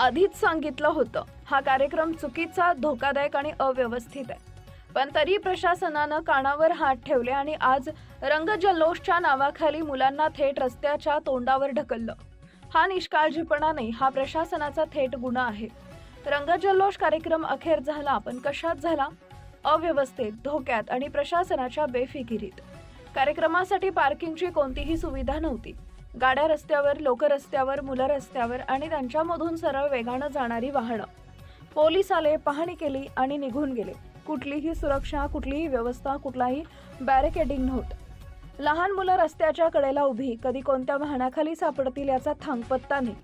आधीच सांगितलं होतं. हा कार्यक्रम चुकीचा धोकादायक आणि अव्यवस्थित आहे. पण तरी प्रशासनानं कानावर हात ठेवले आणि आज रंगजल्लोषच्या नावाखाली मुलांना थेट रस्त्याच्या तोंडावर ढकललं. हा निष्काळजीपणा नाही हा प्रशासनाचा थेट गुन्हा आहे. रंगजल्लोष कार्यक्रम अखेर झाला पण कशात झाला? अव्यवस्थेत धोक्यात आणि प्रशासनाच्या बेफिकिरीत. कार्यक्रमासाठी पार्किंगची कोणतीही सुविधा नव्हती. गाड्या रस्त्यावर लोक रस्त्यावर मुलं रस्त्यावर आणि त्यांच्यामधून सरळ वेगानं जाणारी वाहनं. पोलीस आले पाहणी केली आणि निघून गेले. कुठलीही सुरक्षा कुठलीही व्यवस्था कुठलाही बॅरिकेडिंग नव्हतं. लहान मुलं रस्त्याच्या कडेला उभी कधी कोणत्या वाहनाखाली सापडतील याचा थांगपत्ता नाही.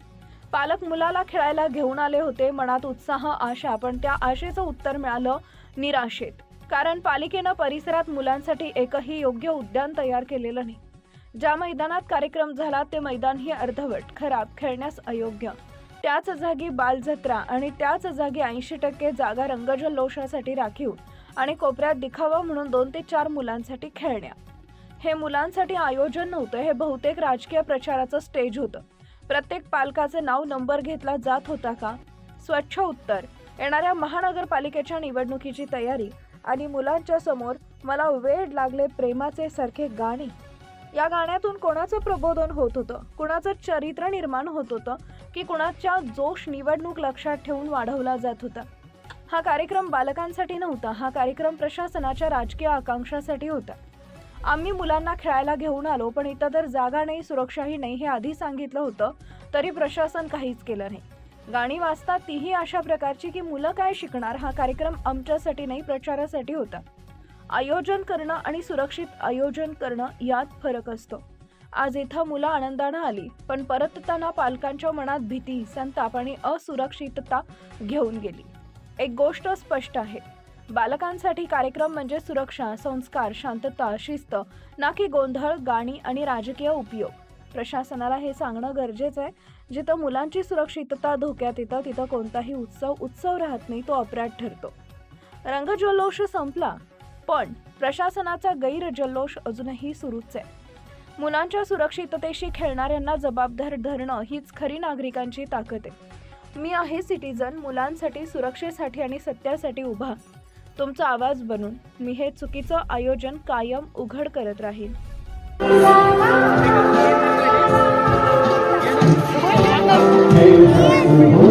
पालक मुलाला खेळायला घेऊन आले होते मनात उत्साह आशा पण त्या आशेचं उत्तर मिळालं निराशेत. कारण पालिकेनं परिसरात मुलांसाठी एकही योग्य उद्यान तयार केलेलं नाही. ज्या मैदानात कार्यक्रम झाला ते मैदान ही अर्धवट खराब खेळण्यास अयोग्य. त्याच जागी बालजत्रा आणि त्याच जागी ऐंशी टक्के जागा रंगजल्लोषासाठी राखीव आणि कोपऱ्यात दिखावा म्हणून दोन ते चार मुलांसाठी खेळण्या. हे मुलांसाठी आयोजन नव्हतं हे बहुतेक राजकीय प्रचाराचं स्टेज होतं. प्रत्येक पालकाचे नाव नंबर घेतला जात होता का? स्वच्छ उत्तर. येणाऱ्या महानगरपालिकेच्या निवडणुकीची तयारी आणि मुलांच्या समोर मला वेड लागले प्रेमाचे सारखे गाणे. या गाण्यातून कोणाचं प्रबोधन होत होतं? कुणाचं चरित्र निर्माण होत होतं? की कुणाच्या जोश निवडणूक लक्षात ठेवून वाढवला जात होता? हा कार्यक्रम बालकांसाठी नव्हता हा कार्यक्रम प्रशासनाच्या राजकीय आकांक्षासाठी होता. आम्ही मुलांना खेळायला घेऊन आलो पण इथं तर जागा नाही सुरक्षाही नाही हे आधी सांगितलं होतं तरी प्रशासन काहीच केलं नाही. गाणी वाचता तीही अशा प्रकारची की मुलं काय शिकणार हा कार्यक्रम आमच्यासाठी नाही प्रचारासाठी होता. आयोजन करणं आणि सुरक्षित आयोजन करणं यात फरक असतो. आज इथं मुलं आनंदानं आली पण परतताना पालकांच्या मनात भीती संताप आणि असुरक्षितता घेऊन गेली. एक गोष्ट स्पष्ट आहे. बालकांसाठी कार्यक्रम म्हणजे सुरक्षा संस्कार शांतता शिस्त ना की गोंधळ गाणी आणि राजकीय उपयोग. प्रशासनाला हे सांगणं गरजेचं आहे. जिथं मुलांची सुरक्षितता धोक्यात येतं तिथं कोणताही उत्सव उत्सव राहत नाही तो अपराध ठरतो. रंगजल्लोष संपला. पण प्रशासनाचा गैरजल्लोष अजूनही सुरूच आहे. मुलांच्या सुरक्षिततेशी खेळणाऱ्यांना जबाबदार धरणं हीच खरी नागरिकांची ताकद आहे. मी आहे सिटीजन मुलांसाठी सुरक्षेसाठी आणि सत्यासाठी उभा. तुमचा आवाज बनून मी हे चुकीचं आयोजन कायम उघड करत राहीन. You.